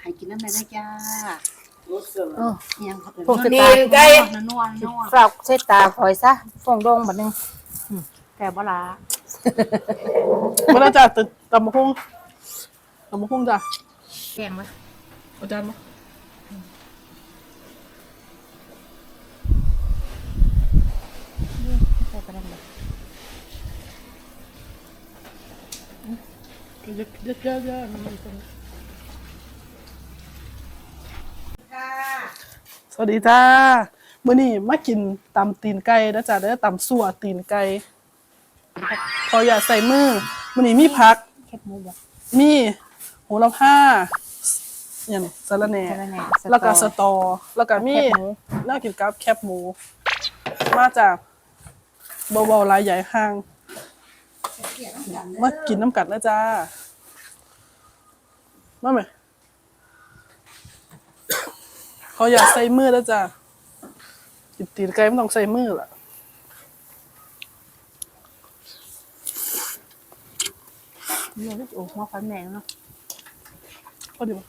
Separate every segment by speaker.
Speaker 1: ให้กินน้ำแม่นะจ้า
Speaker 2: โอ้
Speaker 1: อิหยังเขาเอิ้น
Speaker 2: พวก
Speaker 1: น
Speaker 2: ส
Speaker 1: วล
Speaker 2: ตาร์
Speaker 1: นวลนวล
Speaker 2: ฝากใส่ตาคอยซะฟองดงบัดนึง
Speaker 1: แต่บ่ละ
Speaker 3: มาแล้วจ้ะตึกตำมะพุ่งตำมะพุ่งจ้ะ
Speaker 2: แกงวะ
Speaker 3: อาจารย์มา
Speaker 2: ใส่ปานนั้นบ่
Speaker 3: เยอะเยอะเยอะเยอะน้ำมันตรงนี้ สวัสดีจ้ามื้อนี้มากินตำตีนไก่นะจ๊ะเด้อตำสั่วตีนไก่พออย่าใส่มือมื้อนี้มีผัก
Speaker 2: แคบหมูบ่
Speaker 3: มีโหระพาอย่างสะระแหน่
Speaker 2: สะระแหน่สตอ
Speaker 3: แล้วก็สตอ แล้วก็มี
Speaker 2: แคบหมู
Speaker 3: น่ากินกับแคบหมู มาจากเบาๆลายใหญ่ห้าง มากินน้ำกัดนะจ้ามาไหม เขาอยากใส่มือแล้วจ้ากินตีนไก่ไม่ต้องใส่มือล่ะ
Speaker 2: เนี่ยลูกโอ้หัวฟันแมงเนาะ
Speaker 3: พอดีป่ะ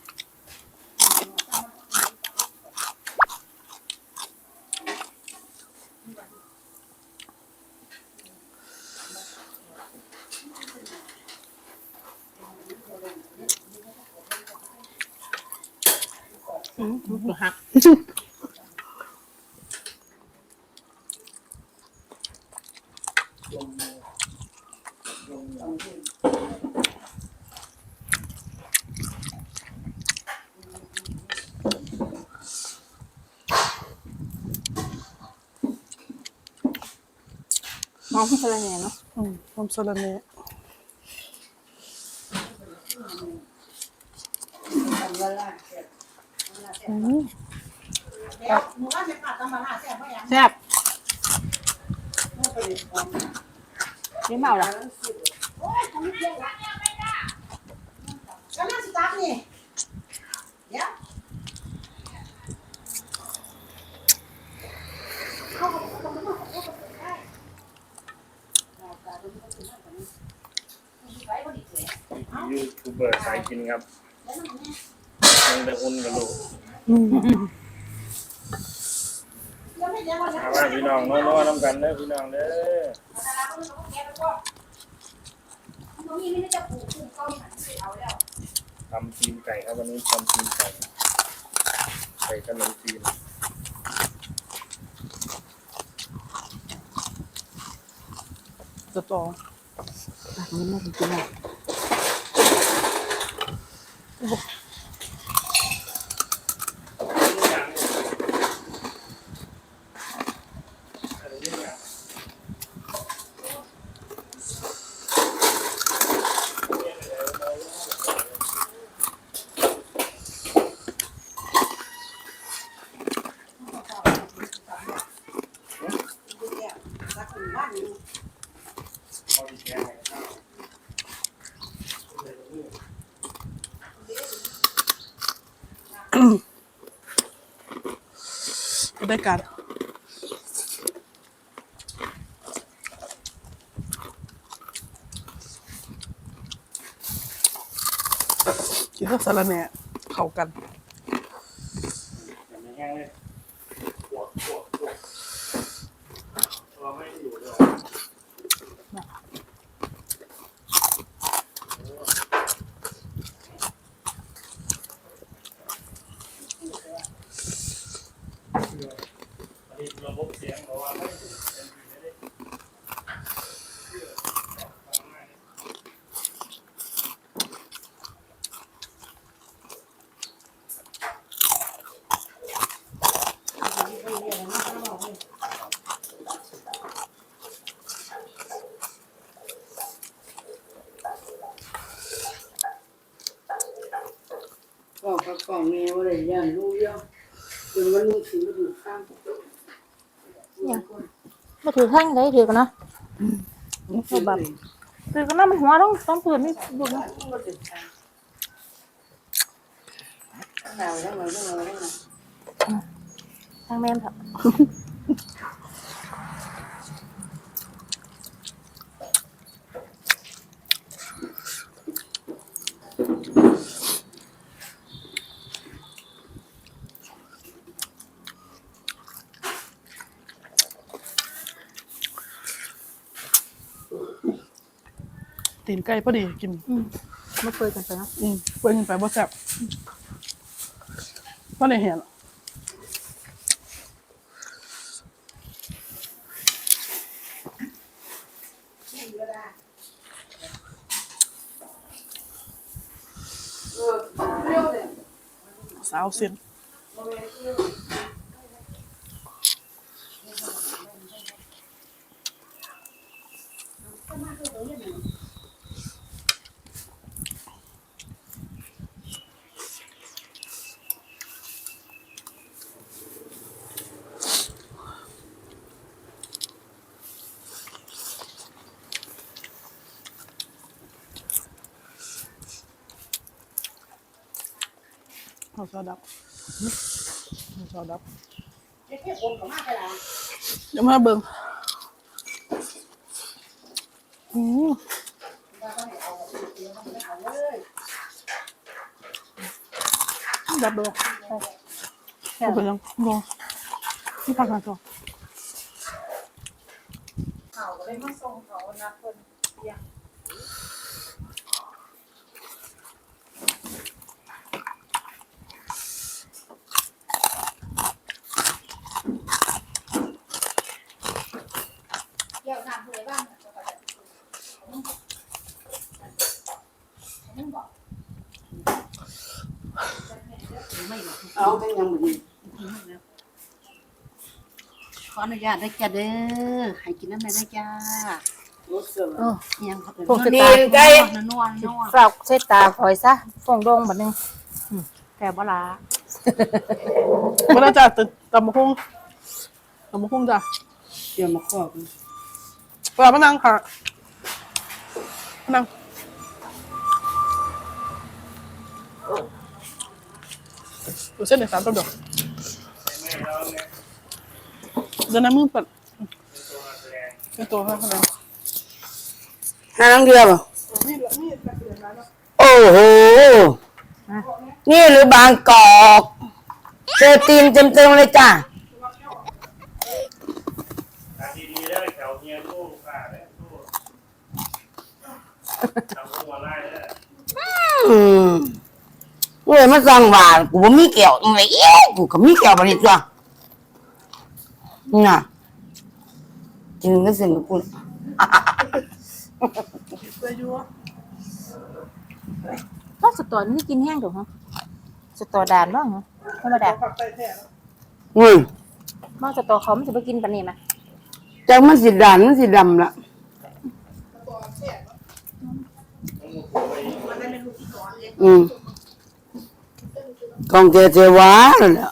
Speaker 2: บ่หักมองสะระแหน่เนาะ
Speaker 3: อืมนมสลัดเน่
Speaker 2: อืม
Speaker 1: แซ่บ
Speaker 2: แซ่บนี่เมาละ
Speaker 1: กำลังสิตักนี่เดี๋ยว
Speaker 4: ยูทูบเบอร์สายกินครับยังได้อุ่นกับลูกเอาว่า พี่น้องน้โน้น้ำกันเด้อพี่น้องเด้อทำทีมไก่ครับวันนี้ทำทีมไก่ไก่ขนมจีน
Speaker 3: สตอ
Speaker 2: ปากนี้ไม่ได้กินอะ
Speaker 3: ไกินกับสลัดเน่เข้ากัน
Speaker 4: แห้งเลยปวดปวดปวดเราไม่อยู่เลย ระบบเสียงเราว่าไม่ถูกเป็นไม่ได้
Speaker 1: ก็กับกล่องแม่ว่าได้ย่านรู้เรื่องจนวันนึงถึงมาดูข้างปุ๊บ
Speaker 2: มาถือข้างได้ถือกันเนาะ
Speaker 3: คือแบบ
Speaker 2: ถือกันนะมันหัวต้องต้องปืนนี่ดูนะ
Speaker 1: หนาวแล้วมาแล้วมาแล้วมา
Speaker 2: ทางแม่นเถอะ
Speaker 3: ตีนไก่พอดีกิน
Speaker 2: อืมมาเปิดกันไปเนาะ
Speaker 3: อืมเปิ้นขึ้นไปบ่แซ่บบ่ได้เห็น
Speaker 1: เออเร็วเลย
Speaker 3: สาวเส้น เอาซอดับเอาซอดับ
Speaker 1: เดี๋
Speaker 3: ยวมาเบิ่งอืมดับดอกเอาไปยังรอที่พักกันต่อน
Speaker 1: เขาก็เลยมาส่งเขานะเพิ่นเลี้ยง
Speaker 2: เดี๋ยวน้ำผู้ใดบ้าง
Speaker 1: เอาเป็นยังบ่ดี
Speaker 5: ขออนุญาตได้จ้าเด้อให้กินน้ำได้ได้จ้าร
Speaker 1: ถเสื่อม
Speaker 2: เออ
Speaker 5: อิหยังเขาเป็น
Speaker 2: พวกส
Speaker 1: นี่
Speaker 2: ตาร์
Speaker 1: ไก่
Speaker 5: นวลนวลนวล
Speaker 2: ฝากใส่ตาคอยซะฟองดงบัดนึงอืมแต่บ่ลา
Speaker 3: มาแล้วจ้ะตึกตำมะพุงตำมะพุงจ้ะ
Speaker 1: เดี๋ยวมาขอบ
Speaker 3: ปลามานั่งค่ะมานั่ง ดูเส้นหนึ่งสามตัวเดียว
Speaker 4: ไม่แล้วเนี่ย
Speaker 3: เดินน้ำมือเปิด
Speaker 4: ตัวนักแสดง
Speaker 3: เป็นตัวค่ะคะแนน
Speaker 1: หาน้องเดียวบ่โอ้โห นี่หรือบางกอกเจอตีนเต็มๆเลยจ้ะ
Speaker 4: ทางดีๆเลยแถวเฮียตู้ป่าเลยตู้ทำหัวไล่เลย
Speaker 1: อืม เว้ยมาสั่งหวานกูบ่มีแก้วอีหลีเอ๊ะกูก็มีแก้วบ่นี่จ้ะน่ะกินก็สิมาพูด
Speaker 2: ว่าสตอนี่กินแห้งถูกฮะสตอดานบ้างฮะธรรมดา
Speaker 1: อุ้ย
Speaker 2: มาสตอเขามันจะไปกินปานนี้ไหม
Speaker 1: จังมันสิด่านมันสิดำละอืม กองเจเจวานั่นแหละ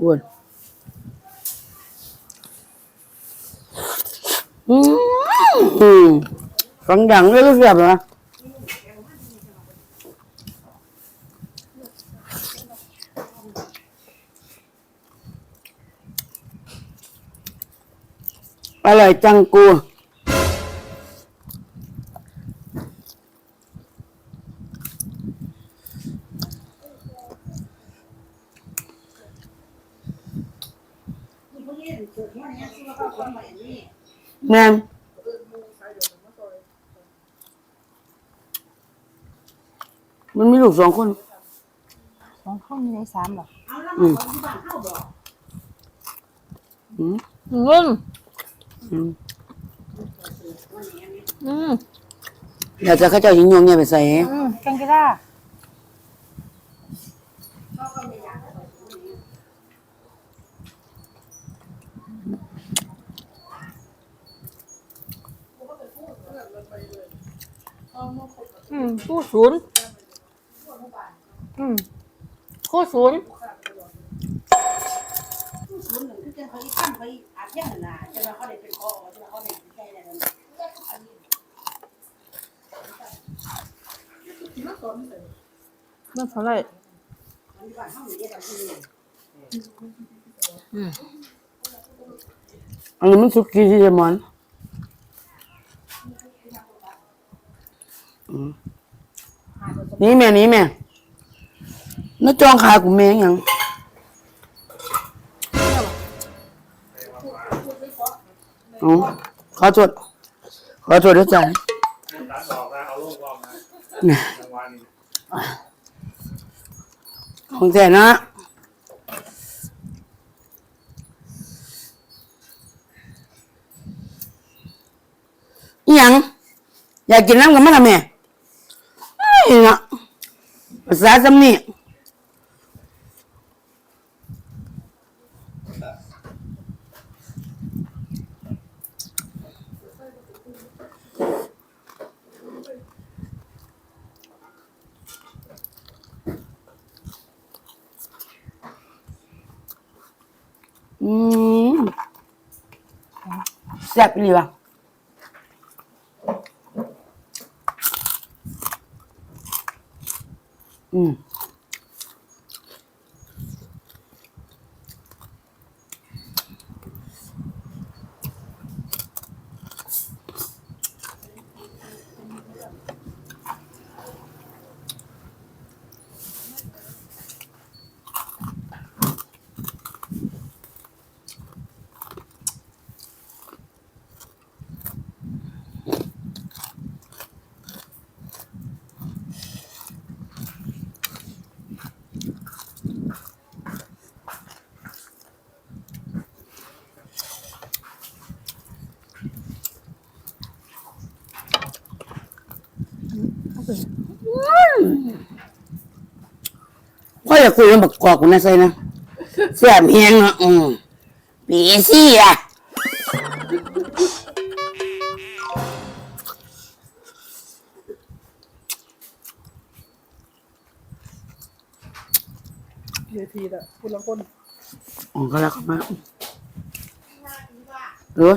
Speaker 1: อ้วนอืมฟังดังเลยก็เสียบนะ อร่อยจังกู แม่นมันมีลูกสองคน
Speaker 2: สองข้าวมีในสามเหรอ
Speaker 1: อืมอืม
Speaker 2: เงิน
Speaker 1: อืม
Speaker 2: อืม
Speaker 1: เดี๋ยวจะเข้าเจ้าหิงยงเนี่ยไปใส่
Speaker 2: อืมแกงกีฬาอืมคู่ศูนย์อืมคู่ศูนย์ มันเท่าไหร่อืม
Speaker 1: อันนี้มันสุกี้ที่เดมอนอืมนี่แม่นี่แม่น้าจองขากูแม่ยัง อ๋อขอโทษขอโทษด้วยจ้ะ
Speaker 4: ตัดดอกนะเอาลูกออกนะ
Speaker 1: เนี่ย
Speaker 4: รางวัล
Speaker 1: ของแท้นะอหยังอยากกินน้ำกันมั้ยล่ะแม่ไอ้เนาะภาษาจำนี่ม แซ่ พ่ออยากคุยเรื่องบักกอกกูนะใส่นะแซ่บเฮียงเนาะอืมปีซี่อะ
Speaker 3: เวทีละคุณละคน
Speaker 1: อ๋อก็แล้วก็มาเออ